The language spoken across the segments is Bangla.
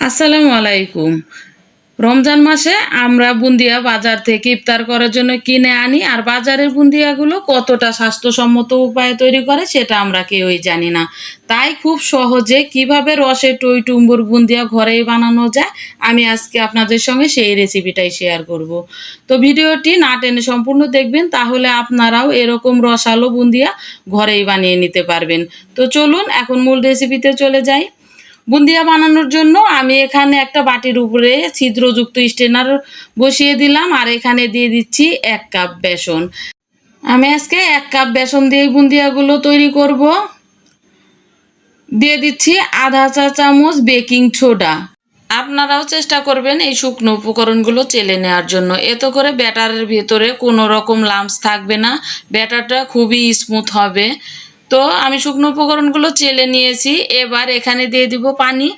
আসসালামু আলাইকুম। রমজান মাসে আমরা বুন্দিয়া বাজার থেকে ইফতার করার জন্য কিনে আনি, আর বাজারের বুন্দিয়াগুলো কতটা স্বাস্থ্যসম্মত উপায়ে তৈরি করে সেটা আমরা কেউই জানি না। তাই খুব সহজে কীভাবে রসে টই টুম্বুর বুন্দিয়া ঘরেই বানানো যায়, আমি আজকে আপনাদের সঙ্গে সেই রেসিপিটাই শেয়ার করব। তো ভিডিওটি না টেনে সম্পূর্ণ দেখবেন, তাহলে আপনারাও এরকম রসালো বুন্দিয়া ঘরেই বানিয়ে নিতে পারবেন। তো চলুন, এখন মূল রেসিপিতে চলে যাই। বুন্দিয়া বানানোর জন্য আমি এখানে একটা বাটির উপরে ছিদ্রযুক্ত স্টেনার বসিয়ে দিলাম আর এখানে দিয়ে দিচ্ছি এক কাপ বেসন। আমি আজকে এক কাপ বেসন দিয়ে বুন্দিয়াগুলো তৈরি করব। দিয়ে দিচ্ছি আধা চা চামচ বেকিং সোডা। আপনারাও চেষ্টা করবেন এই শুকনো উপকরণগুলো চেলে নেওয়ার জন্য। এতে করে ব্যাটারের ভেতরে কোনো রকম লাম্পস থাকবে না। ব্যাটারটা খুবই স্মুথ হবে। তো আমি শুকনো উপকরণগুলো চেলে নিয়েছি। এবার এখানে দিয়ে দিব পানি।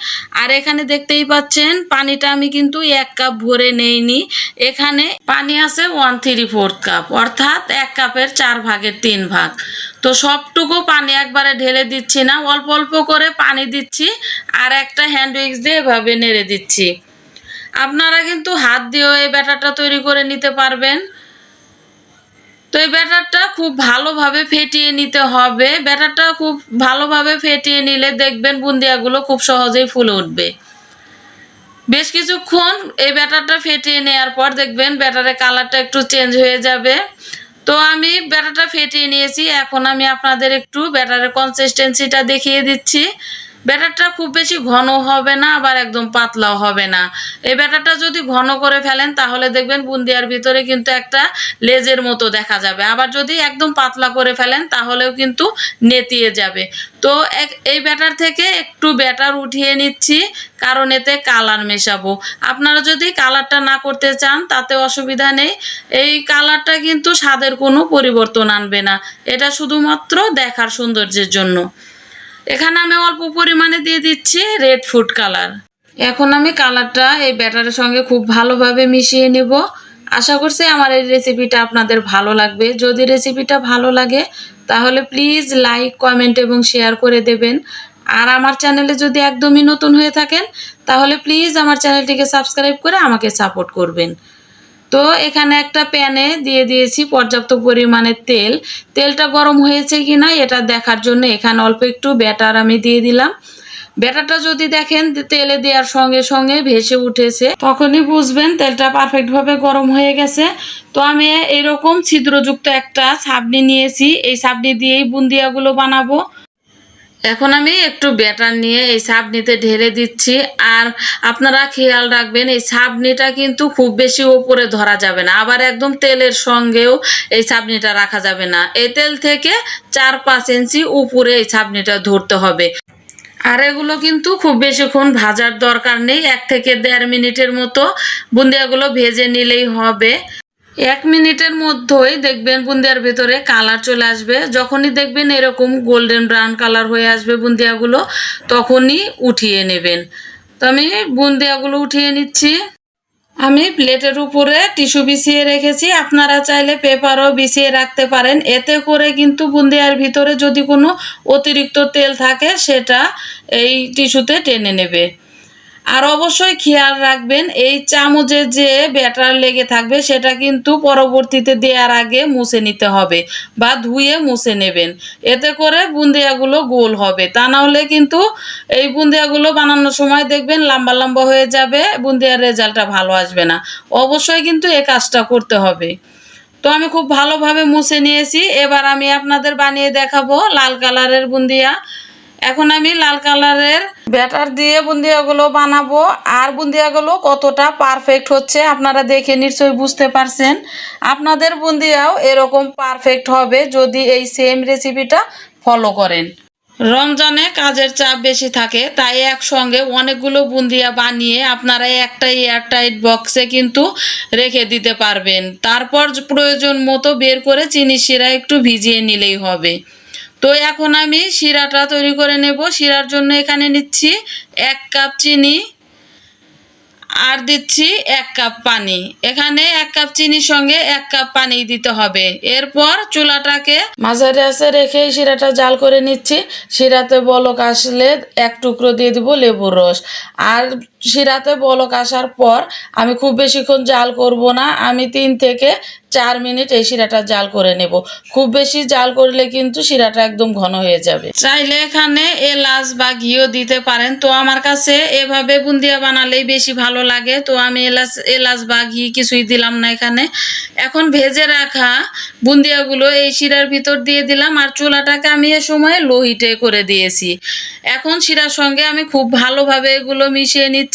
আর এখানে দেখতেই পাচ্ছেন, পানিটা আমি কিন্তু এক কাপ ভরে নেইনি। এখানে পানি আছে ওয়ান থ্রি ফোর্থ কাপ অর্থাৎ এক কাপের চার ভাগের তিন ভাগ। তো সবটুকু পানি একবারে ঢেলে দিচ্ছি না, অল্প অল্প করে পানি দিচ্ছি আর একটা হ্যান্ড উইক্স দিয়ে এভাবে নেড়ে দিচ্ছি। আপনারা কিন্তু হাত দিয়েও এই ব্যাটারটা তৈরি করে নিতে পারবেন। তো এই ব্যাটারটা খুব ভালোভাবে ফেটিয়ে নিতে হবে। ব্যাটারটা খুব ভালোভাবে ফেটিয়ে নিলে দেখবেন বুন্দিয়াগুলো খুব সহজেই ফুলে উঠবে। বেশ কিছুক্ষণ এই ব্যাটারটা ফেটিয়ে নেওয়ার পর দেখবেন ব্যাটারের কালারটা একটু চেঞ্জ হয়ে যাবে। তো আমি ব্যাটারটা ফেটিয়ে নিয়েছি। এখন আমি আপনাদের একটু ব্যাটারের কনসিস্টেন্সিটা দেখিয়ে দিচ্ছি। ব্যাটারটা খুব বেশি ঘন হবে না, আবার একদম পাতলাও হবে না। এই ব্যাটারটা যদি ঘন করে ফেলেন, তাহলে দেখবেন বুন্দিয়ার ভিতরে কিন্তু একটা লেজের মতো দেখা যাবে। আবার যদি একদম পাতলা করে ফেলেন, তাহলেও কিন্তু নেতিয়ে যাবে। তো এই ব্যাটার থেকে একটু ব্যাটার উঠিয়ে নিচ্ছি, কারণ এতে কালার মেশাবো। আপনারা যদি কালারটা না করতে চান, তাতে অসুবিধা নেই। এই কালারটা কিন্তু স্বাদের কোনো পরিবর্তন আনবে না। এটা শুধুমাত্র দেখার সৌন্দর্যের জন্য। এখানে আমি অল্প পরিমাণে দিয়ে দিচ্ছি রেড ফুড কালার এখন আমি কালারটা এই ব্যাটারের সঙ্গে খুব ভালোভাবে মিশিয়ে নেব। আশা করছি আমার এই রেসিপিটা আপনাদের ভালো লাগবে। যদি রেসিপিটা ভালো লাগে, তাহলে প্লিজ লাইক কমেন্ট এবং শেয়ার করে দেবেন। আর আমার চ্যানেলে যদি একদমই নতুন হয়ে থাকেন, তাহলে প্লিজ আমার চ্যানেলটিকে সাবস্ক্রাইব করে আমাকে সাপোর্ট করবেন। তো এখানে একটা প্যানে দিয়ে দিয়েছি পর্যাপ্ত পরিমাণে তেল। তেলটা গরম হয়েছে কি না এটা দেখার জন্য এখানে অল্প একটু ব্যাটার আমি দিয়ে দিলাম। ব্যাটারটা যদি দেখেন, তেলে দেওয়ার সঙ্গে সঙ্গে ভেসে উঠেছে। তখনই বুঝবেন তেলটা পারফেক্টভাবে গরম হয়ে গেছে। তো আমি এরকম ছিদ্রযুক্ত একটা ছাবনি নিয়েছি। এই ছাবনি দিয়েই বুন্দিয়াগুলো বানাবো। এখন আমি একটু ব্যাটার নিয়ে এই সাবনিতে ঢেলে দিচ্ছি। আর আপনারা খেয়াল রাখবেন, এই সাবনিটা কিন্তু খুব বেশি ওপরে ধরা যাবে না। আবার একদম তেলের সঙ্গেও এই সাবনিটা রাখা যাবে না। এই তেল থেকে চার পাঁচ ইঞ্চি উপরে এই সাবনিটা ধরতে হবে। আর এগুলো কিন্তু খুব বেশিক্ষণ ভাজার দরকার নেই। এক থেকে দেড় মিনিটের মতো বুন্দিয়াগুলো ভেজে নিলেই হবে। এক মিনিটের মধ্যেই দেখবেন বুন্দিয়ার ভেতরে কালার চলে আসবে। যখনই দেখবেন এরকম গোল্ডেন ব্রাউন কালার হয়ে আসবে বুন্দিয়াগুলো, তখনই উঠিয়ে নেবেন। তো আমি বুন্দিয়াগুলো উঠিয়ে নিচ্ছি। আমি প্লেটের উপরে টিস্যু বিছিয়ে রেখেছি। আপনারা চাইলে পেপারও বিছিয়ে রাখতে পারেন। এতে করে কিন্তু বুন্দিয়ার ভিতরে যদি কোনো অতিরিক্ত তেল থাকে, সেটা এই টিস্যুতে টেনে নেবে। আর অবশ্যই খেয়াল রাখবেন, এই চামচে যে ব্যাটার লেগে থাকবে সেটা কিন্তু পরবর্তীতে দেওয়ার আগে মুছে নিতে হবে বা ধুয়ে মুছে নেবেন। এতে করে বুন্দিয়াগুলো গোল হবে। তা না হলে কিন্তু এই বুন্দিয়াগুলো বানানোর সময় দেখবেন লম্বা লম্বা হয়ে যাবে, বুন্দিয়ার রেজাল্টটা ভালো আসবে না। অবশ্যই কিন্তু এই কাজটা করতে হবে। তো আমি খুব ভালোভাবে মুছে নিয়েছি। এবার আমি আপনাদের বানিয়ে দেখাবো লাল কালারের বুন্দিয়া। এখন আমি লাল কালারের ব্যাটার দিয়ে বুন্দিয়াগুলো বানাবো। আর বুন্দিয়াগুলো কতটা পারফেক্ট হচ্ছে আপনারা দেখে নিশ্চয়ই বুঝতে পারছেন। আপনাদের বুন্দিয়াও এরকম পারফেক্ট হবে যদি এই সেম রেসিপিটা ফলো করেন। রমজানে কাজের চাপ বেশি থাকে, তাই একসঙ্গে অনেকগুলো বুন্দিয়া বানিয়ে আপনারা একটা এয়ারটাইট বক্সে কিন্তু রেখে দিতে পারবেন। তারপর প্রয়োজন মতো বের করে চিনি শিরা একটু ভিজিয়ে নিলেই হবে। তো এখন আমি শিরাটা তৈরি করে নেব। শিরার জন্য এখানে নিচ্ছি এক কাপ চিনি আর দিচ্ছি এক কাপ পানি। এখানে এক কাপ চিনির সঙ্গে এক কাপ পানি দিতে হবে। এরপর চুলাটাকে মাঝারি আছে রেখে শিরাটা জাল করে নিচ্ছি। শিরাতে বলক আসলে এক টুকরো দিয়ে দিব লেবুর রস। আর শিরাতে বলক আসার পর আমি খুব বেশিক্ষণ জাল করব না, আমি তিন থেকে চার মিনিট এই শিরাটা জাল করে নেব। খুব বেশি জাল করলে কিন্তু শিরাটা একদম ঘন হয়ে যাবে। চাইলে এখানে এলাচ বা ঘিও দিতে পারেন। তো আমার কাছে এভাবে বুন্দিয়া বানালেই বেশি ভালো লাগে। তো আমি এলাচ এলাচ বা ঘি কিছুই দিলাম না এখানে। এখন ভেজে রাখা বুন্দিয়াগুলো এই শিরার ভিতর দিয়ে দিলাম আর চুলাটাকে আমি এ সময় লো হিটে করে দিয়েছি। এখন শিরার সঙ্গে আমি খুব ভালোভাবে এগুলো মিশিয়ে নিচ্ছি।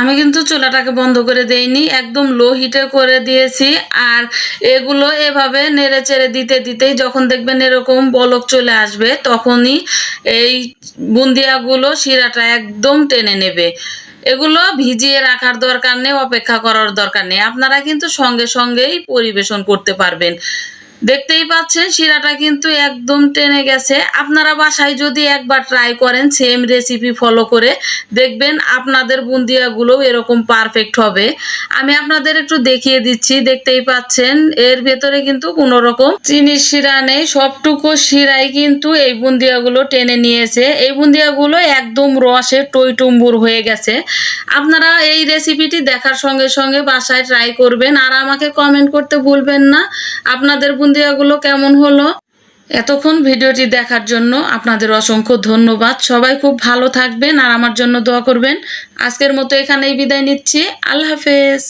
আমি কিন্তু চুলাটাকে বন্ধ করে দেইনি, একদম লো হিটে করে দিয়েছি। আর এগুলো এভাবে নেড়ে চেড়ে দিতে দিতেই যখন দেখবেন এরকম বলক চলে আসবে, তখনই এই বুন্দিয়াগুলো শিরাটা একদম টেনে নেবে। এগুলো ভিজিয়ে রাখার দরকার নেই, অপেক্ষা করার দরকার নেই। আপনারা কিন্তু সঙ্গে সঙ্গেই পরিবেশন করতে পারবেন। দেখতেই পাচ্ছেন, শিরাটা কিন্তু একদম টেনে গেছে। আপনারা বাসায় যদি একবার ট্রাই করেন সেম রেসিপি ফলো করে দেখবেন আপনাদের বুন্দিয়াগুলো এরকম পারফেক্ট হবে। আমি আপনাদের একটু দেখিয়ে দিচ্ছি, দেখতেই পাচ্ছেন, এর ভেতরে কিন্তু কোনো রকম চিনির শিরা নেই, সবটুকু শিরাই কিন্তু এই বুন্দিয়াগুলো টেনে নিয়েছে। এই বুন্দিয়াগুলো একদম রসে টইটুম্বুর হয়ে গেছে। আপনারা এই রেসিপিটি দেখার সঙ্গে সঙ্গে বাসায় ট্রাই করবেন, আর আমাকে কমেন্ট করতে ভুলবেন না। আপনাদের বুন্দিয়াগুলো কেমন হলো? এতক্ষণ ভিডিওটি দেখার জন্য আপনাদের অসংখ্য ধন্যবাদ। সবাই খুব ভালো থাকবেন আর আমার জন্য দোয়া করবেন। আজকের মতো এখানেই বিদায় নিচ্ছি। আল্লাহ হাফেজ।